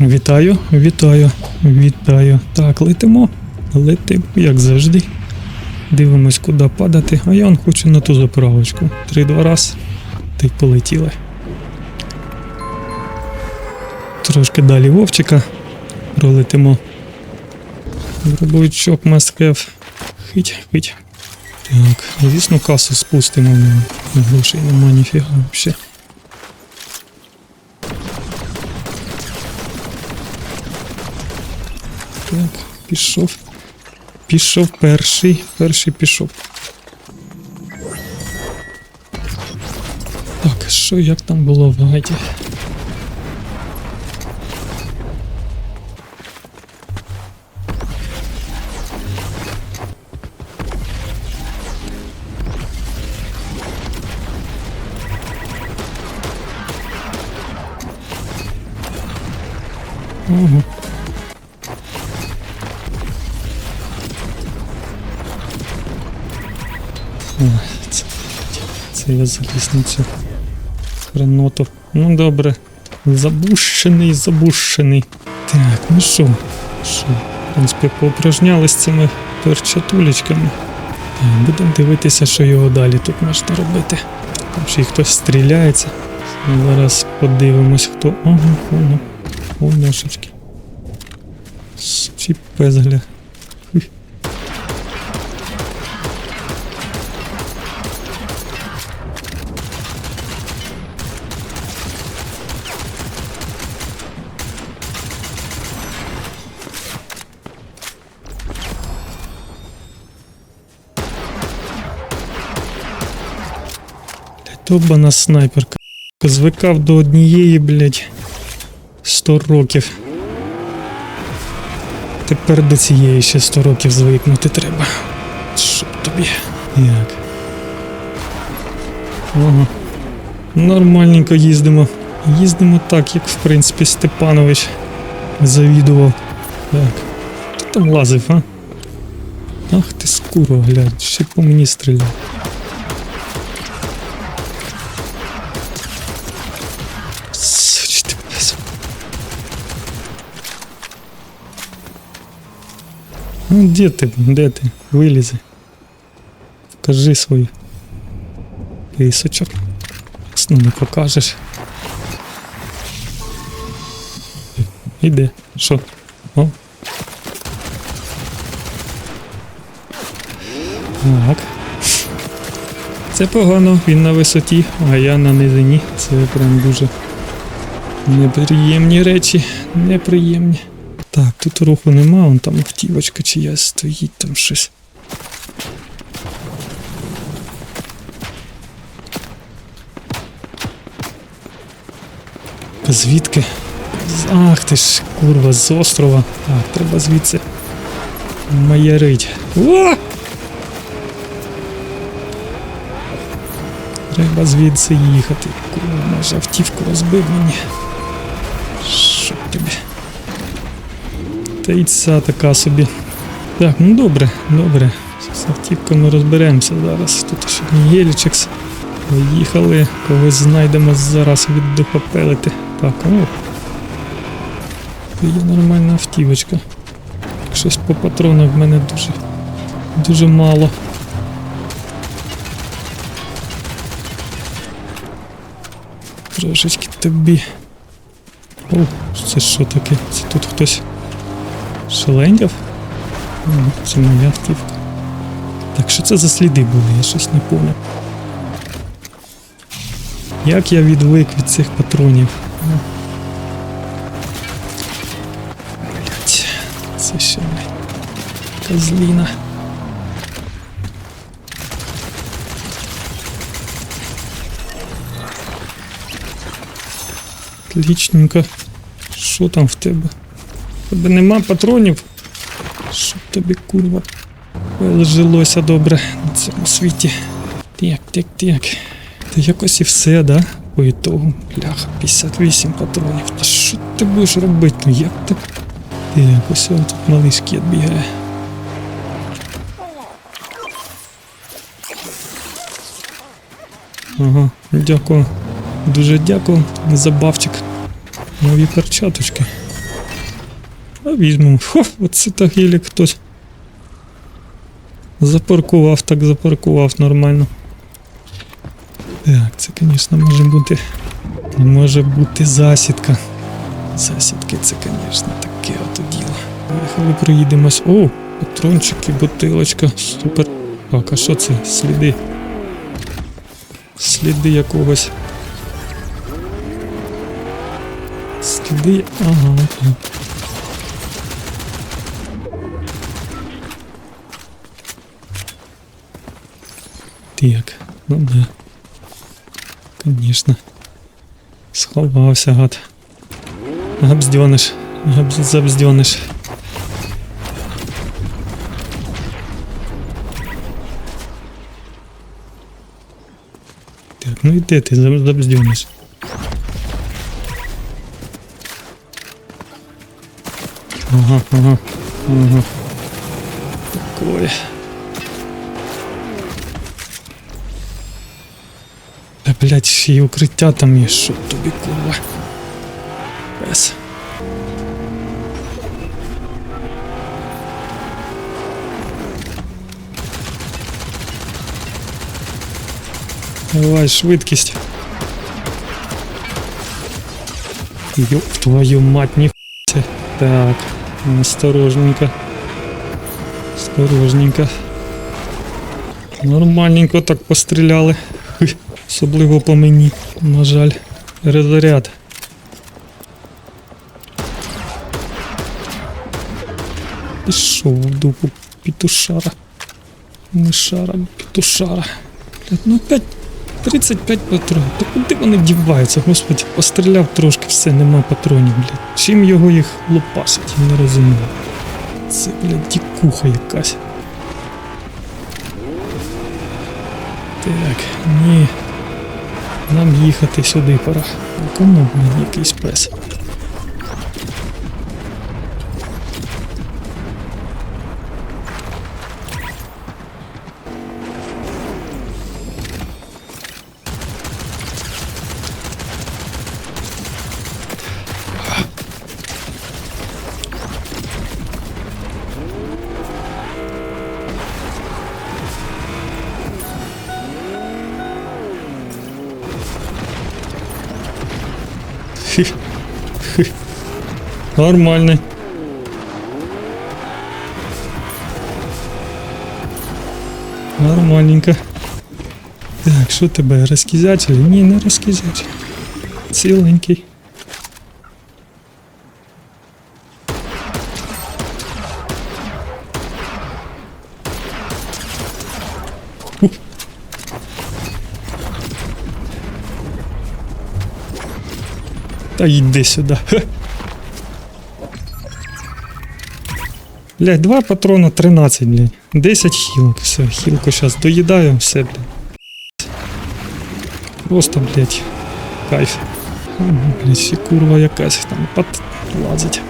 Вітаю, вітаю, вітаю. Так, летимо. Летимо, як завжди. Дивимось, куди падати. А я он хочу на ту заправочку. Три-два раз. Й полетіли. Трошки далі Вовчика. Пролетимо. Дробовичок маскев. Хить, хить. Так, звісно, касу спустимо. ну, На грошей нема ніфіга взагалі. Так, пішов. Пішов перший. Перший пішов. Так, що як там було в гайді? Ого. Це, я заліз на цю. Ну добре. Забущений, забущений. Так, ну що? Що? В принципі, поупражнялись цими перчатулечками. Будемо дивитися, що його далі тут можна робити. Там ще й хтось стріляється. Зараз подивимось, хто. Ага, воно. Оношечки. Сучий пезгля. Тобана снайперка. Звикав до однієї, блядь, 100 років. Тепер до цієї ще 100 років звикнути треба. Щоб тобі. Як? Ага. Нормальненько їздимо. Їздимо так, як в принципі Степанович завідував. Так. Хто там лазив, а? Ах ти скуро, глянь, ще по мені стріляв. Суч ти пес. Ну, де ти? Де ти? Вилізи. Покажи свою. Писочок. Сну не покажеш. Іде. Що? О. Так. Це погано, він на висоті, а я на низині. Це прям дуже неприємні речі. Неприємні. Так, тут руху нема, вон там автівочка чиясь стоїть, там щось. Звідки? Ах ти ж, курва, з острова. Так, треба звідси маярить. О! Треба звідси їхати. Курва, майже автівку розбив мені. Що тобі? Та й ця така собі. Так, ну добре, добре. З автівками розберемося зараз. Тут ще не Єлічекс. Поїхали, когось знайдемо зараз віддухопелити. Так, о. Є нормальна автівочка. Щось по патронах в мене дуже, дуже мало. Трошечки тобі. О, це що таке? Це тут хтось шалендяв? О, це. Так, що це за сліди були? Я щось не поняв. Як я відвик від цих патронів? Блять, це ще блядь, козліна. Отлічненько. Що там в тебе? Тебе нема патронів? Щоб тобі курва жилося добре на цьому світі. Так, так, так. Та якось і все, да? По ітогу. Бляха, 58 патронів. Та що ти будеш робити? Ну як ти? Так, ось он тут малий шкет бігає. Ага, дякую. Дуже дякую за бавчик. Нові перчаточки. А візьмемо. Хо, оце так гілі хтось. Запаркував, так запаркував нормально. Так, це, звісно, може бути. Може бути засідка. Засідки це, звісно, таке ото діло. Поїхали, проїдемось. О, патрончики, бутилочка. Супер. Так, а що це? Сліди. Сліди якогось. Сліди. Ага, так. Так, ну да. Конечно. Сховався, гад. Габздьониш. Габздьониш. Так, ну і де ти забздьониш? Ага, ага, ага. Такое. Та, блядь, ще й укриття там є, що тобі курва. Пес. Давай, швидкість. Ёб твою мать, ніхуя. Так, осторожненько. Осторожненько. Нормальненько так постріляли. Особливо по мені, на жаль. Резаряд. Пішов в дупу пітушара. Мишара, пітушара. Ну опять 35 патронів. Та куди вони діваються, господи, постріляв трошки, все, нема патронів, блядь. Чим його їх лопасить, я не розумію. Це, блядь, дікуха якась. Так, ні. Нам їхати сюди пора. Кому, блядь, якийсь пес? Хі. Хі. Нормальний. Нормальненько. Так, що тебе розкізячили? Ні, не розкізячили. Ціленький. Та йди сюди. Блять, два патрона 13, блядь. 10 хілок. Все, хілку зараз доїдаю, все, блядь. Просто, блядь, кайф. Блядь, ще курва якась там подлазить.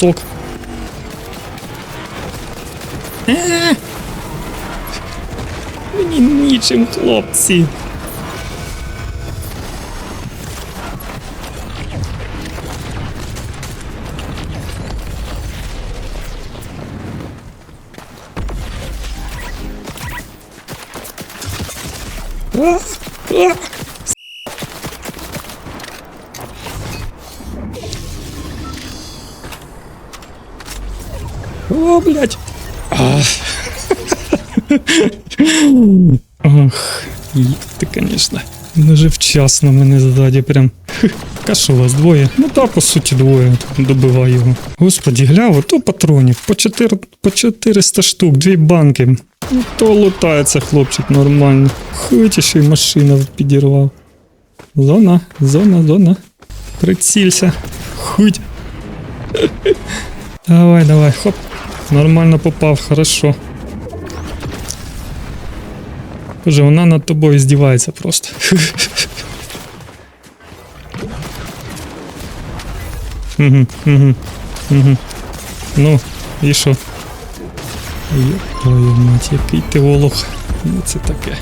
кусок. Е! Мені нічим, хлопці. А! О, блядь. Ох, ти, конечно. Дуже вчасно мене ззаді прям. Що вас двоє? Ну так, по суті, двоє. Добивай його. Господі, гля, ото патронів. По, 4, по 400 штук, дві банки. Ну то лутається хлопчик нормально. Хоч ще й машина підірвав. Зона, зона, зона. Прицілься. Хуть. Давай, давай, хоп. Нормально попав, хорошо. Боже, вона над тобою здівається просто. Угу, угу, угу. Ну, і що? Твою мать, який ти волох. Ну це таке.